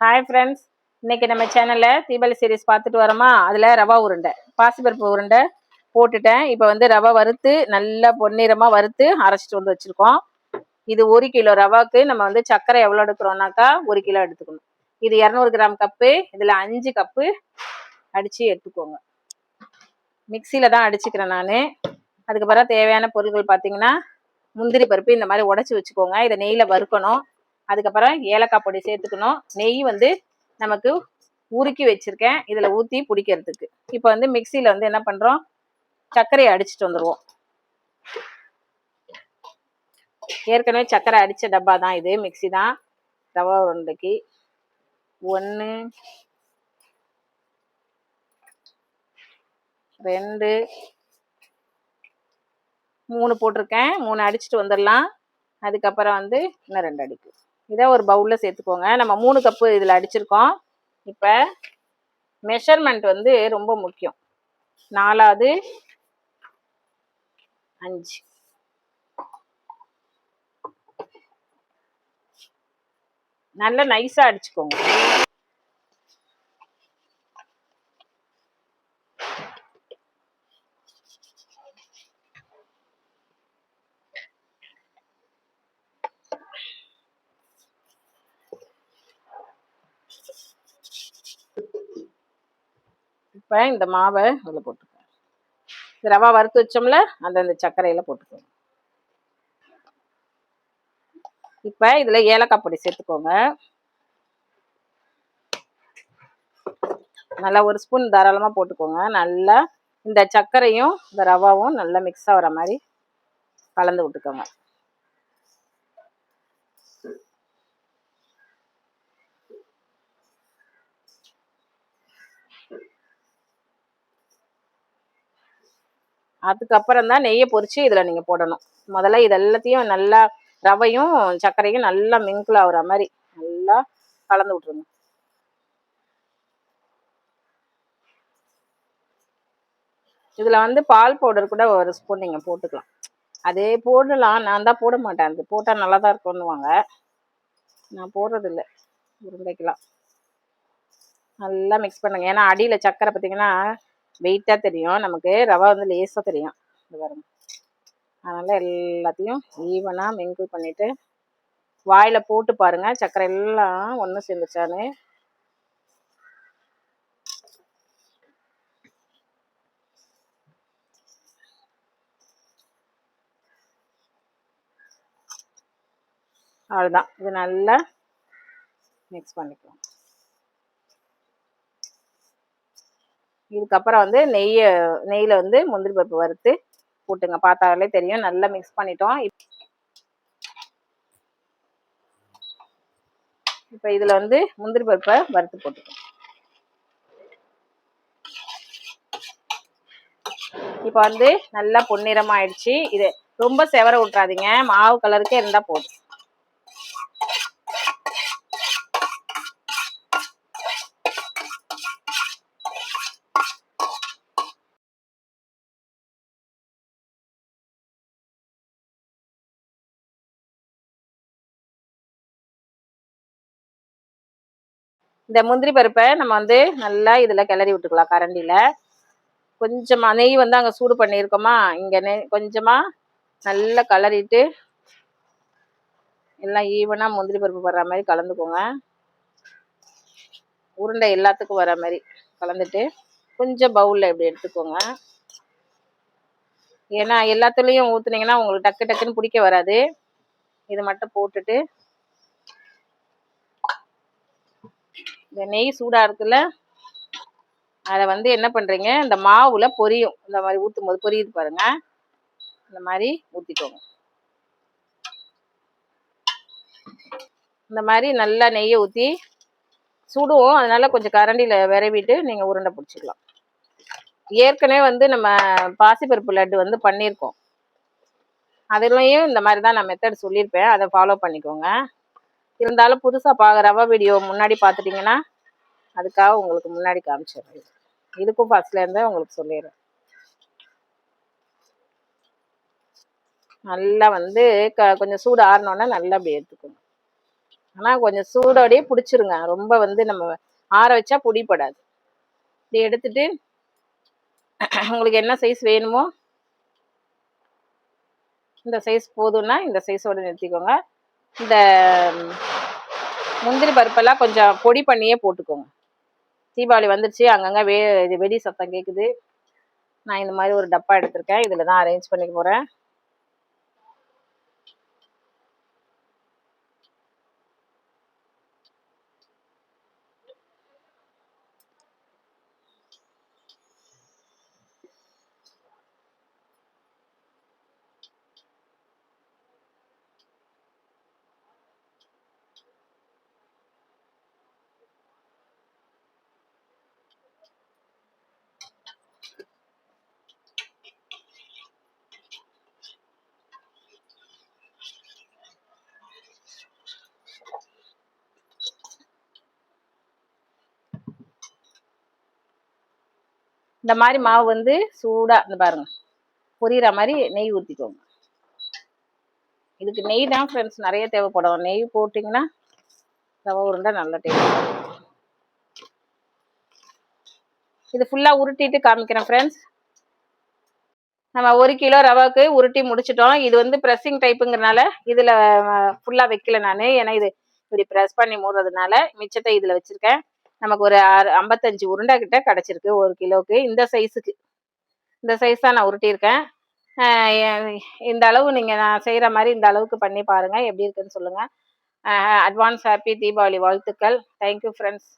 Hi friends இன்னைக்கு நம்ம சேனலில் தீபாவளி சீரிஸ் பார்த்துட்டு வரோமா? அதில் ரவா உருண்டை. பாசிப்பருப்பு உருண்டை போட்டுட்டேன். இப்போ வந்து ரவை வறுத்து நல்லா பொன்னிறமாக வறுத்து அரைச்சிட்டு வந்து வச்சுருக்கோம். இது ஒரு கிலோ ரவாக்கு நம்ம வந்து சர்க்கரை எவ்வளோ எடுக்கிறோம்னாக்கா ஒரு கிலோ எடுத்துக்கணும். இது இரநூறு கிராம் கப்பு இதில் அஞ்சு கப்பு அடித்து எடுத்துக்கோங்க. மிக்சியில் தான் அடிச்சுக்கிறேன் நான். அதுக்கப்புறம் தேவையான பொருட்கள் பார்த்தீங்கன்னா முந்திரி பருப்பு இந்த மாதிரி உடச்சி வச்சுக்கோங்க. இதை நெய்யில் வறுக்கணும். அதுக்கப்புறம் ஏலக்காய் பொடி சேர்த்துக்கணும். நெய் வந்து நமக்கு உருக்கி வச்சிருக்கேன். இதில் ஊற்றி பிடிக்கிறதுக்கு. இப்போ வந்து மிக்சியில் வந்து என்ன பண்ணுறோம் சர்க்கரையை அடிச்சிட்டு வந்துடுவோம் ஏற்கனவே சர்க்கரை அடித்த டப்பா தான் இது. மிக்சி தான். ரவா உருண்டைக்கு. ஒன்று ரெண்டு மூணு போட்டிருக்கேன். மூணு அடிச்சுட்டு வந்துடலாம் அதுக்கப்புறம் வந்து இன்னும் ரெண்டு அடிக்கு. இதை ஒரு பவுலில் சேர்த்துக்கோங்க. நம்ம மூணு கப்பு இதில் அடிச்சிருக்கோம். இப்போ மெஷர்மெண்ட் வந்து ரொம்ப முக்கியம். நாலாவது அஞ்சு. நல்லா நைஸாக அடிச்சுக்கோங்க. இப்போ இந்த மாவை அதில் போட்டுக்கோங்க. இந்த ரவா வறுத்து வச்சோம்ல அந்த இந்த சர்க்கரையில் போட்டுக்கோங்க. இப்போ இதில் ஏலக்காய் பொடி சேர்த்துக்கோங்க. நல்லா ஒரு ஸ்பூன் தாராளமாக போட்டுக்கோங்க. நல்லா இந்த சர்க்கரையும் இந்த ரவாவும் நல்லா மிக்ஸ் ஆகிற மாதிரி கலந்து விட்டுக்கோங்க. அதுக்கப்புறம் தான் நெய்யை பொரிச்சு இதில் நீங்கள் போடணும். முதல்ல இது எல்லாத்தையும் நல்லா ரவையும் சர்க்கரையும் நல்லா மிங்கிள் ஆகுற மாதிரி நல்லா கலந்து விட்ருங்க இதில் வந்து பால் பவுடர் கூட ஒரு ஸ்பூன் நீங்கள் போட்டுக்கலாம். அதே போடலாம். நான் தான் போட மாட்டேன். அது போட்டால் நல்லா தான் இருக்கும்னுவாங்க. நான் போடுறதில்ல. உருண்டைக்கலாம் நல்லா மிக்ஸ் பண்ணுங்க. ஏன்னா அடியில் சர்க்கரை பார்த்தீங்கன்னா வெயிட்டாக தெரியும். நமக்கு ரவை வந்து லேசாக தெரியும். இது பாருங்க. அதனால் எல்லாத்தையும் ஈவனாக மிங்கிள் பண்ணிவிட்டு வாயில் போட்டு பாருங்கள் சர்க்கரை எல்லாம் ஒன்று சேர்ந்துச்சான்னு அவ்வளோதான் இது நல்லா மிக்ஸ் பண்ணிக்கலாம். இதுக்கப்புறம் வந்து நெய்யை நெய்யில் வந்து முந்திரி பருப்பு வறுத்து போட்டுங்க. பார்த்தாலே தெரியும். நல்லா மிக்ஸ் பண்ணிட்டோம். இப்போ இதில் வந்து முந்திரி பருப்பை வறுத்து போட்டுக்கோங்க. இப்போ வந்து நல்லா பொன்னிறமாக ஆயிடுச்சு இது ரொம்ப செவர விட்றாதீங்க மாவு கலருக்கே இருந்தால் போதும். இந்த முந்திரி பருப்பை நம்ம வந்து நல்லா இதில் கிளறி விட்டுக்கலாம் கரண்டியில். கொஞ்சமாக நெய் வந்து அங்கே சூடு பண்ணியிருக்கோமா இங்கே நெய் கொஞ்சமாக நல்லா கலரிட்டு எல்லாம் ஈவனாக முந்திரி பருப்பு வர்ற மாதிரி கலந்துக்கோங்க. உருண்டை எல்லாத்துக்கும் வர மாதிரி கலந்துட்டு கொஞ்சம் பவுலில் இப்படி எடுத்துக்கோங்க. ஏன்னா எல்லாத்துலேயும் ஊற்றுனீங்கன்னா உங்களுக்கு டக்கு டக்குன்னு பிடிக்க வராது. இது மட்டும் போட்டுட்டு இந்த நெய் சூடாக இருக்குல்ல அதை வந்து என்ன பண்ணுறீங்க இந்த மாவில் பொரியும். இந்த மாதிரி ஊற்றும் போது பொரியுது பாருங்க. இந்த மாதிரி ஊற்றிக்கோங்க இந்த மாதிரி நல்லா நெய்யை ஊற்றி சுடுவோம். அதனால கொஞ்சம் கரண்டியில் விரவிட்டு நீங்கள் உருண்டை பிடிச்சிக்கலாம். ஏற்கனவே வந்து நம்ம பாசிப்பருப்பு லட்டு வந்து பண்ணியிருக்கோம். அதுலேயும் இந்த மாதிரி தான் நான் மெத்தட் சொல்லியிருப்பேன். அதை ஃபாலோ பண்ணிக்கோங்க. இருந்தாலும் புதுசாக பார்க்க வீடியோ முன்னாடி பார்த்துட்டிங்கன்னா அதுக்காக உங்களுக்கு முன்னாடி காமிச்சிடுறேன். இதுக்கும் ஃபஸ்ட்லேருந்தே உங்களுக்கு சொல்லிடுறேன். நல்லா வந்து க கொஞ்சம் சூடு ஆறினோன்னா நல்லா அப்படி எடுத்துக்கணும் ஆனால் கொஞ்சம் சூடோடயே பிடிச்சிருங்க. ரொம்ப வந்து நம்ம ஆற வச்சா பிடிப்படாது இதை எடுத்துட்டு உங்களுக்கு என்ன சைஸ் வேணுமோ இந்த சைஸ் போதும்னா இந்த சைஸோட நிறுத்திக்கோங்க. இந்த முந்திரி பருப்பெல்லாம் கொஞ்சம் பொடி பண்ணியே போட்டுக்கோங்க. தீபாவளி வந்துருச்சு அங்கங்கே வே இது வெடி சத்தம் கேட்குது நான் இந்த மாதிரி ஒரு டப்பா எடுத்திருக்கேன். இதில் தான் அரேஞ்ச் பண்ணிக்க போகிறேன் இந்த மாதிரி மாவு வந்து சூடாக இந்த பாருங்க பொரியிற மாதிரி நெய் ஊற்றிக்கோங்க இதுக்கு நெய் தான் ஃப்ரெண்ட்ஸ் நிறைய தேவைப்படும். நெய் போட்டிங்கன்னா ரவை உருண்டை நல்ல டேஸ்ட் இது ஃபுல்லாக உருட்டிட்டு காமிக்கிறேன் ஃப்ரெண்ட்ஸ் நம்ம ஒரு கிலோ ரவாவுக்கு உருட்டி முடிச்சிட்டோம். இது வந்து ப்ரெஸ்ஸிங் டைப்புங்கிறனால இதில் ஃபுல்லாக வைக்கல நான். ஏன்னா இது இப்படி ப்ரெஸ் பண்ணி மூடுறதுனால மிச்சத்தை இதில் வச்சுருக்கேன். நமக்கு ஒரு ஆறு ஐம்பத்தஞ்சு உருண்டை கிட்ட கிடச்சிருக்கு ஒரு கிலோவுக்கு. இந்த சைஸுக்கு இந்த சைஸ் தான் நான் உருட்டியிருக்கேன். இந்த அளவு நீங்கள் நான் செய்கிற மாதிரி இந்த அளவுக்கு பண்ணி பாருங்கள் எப்படி இருக்குன்னு சொல்லுங்கள் அட்வான்ஸ் ஹாப்பி தீபாவளி வாழ்த்துக்கள். Thank you friends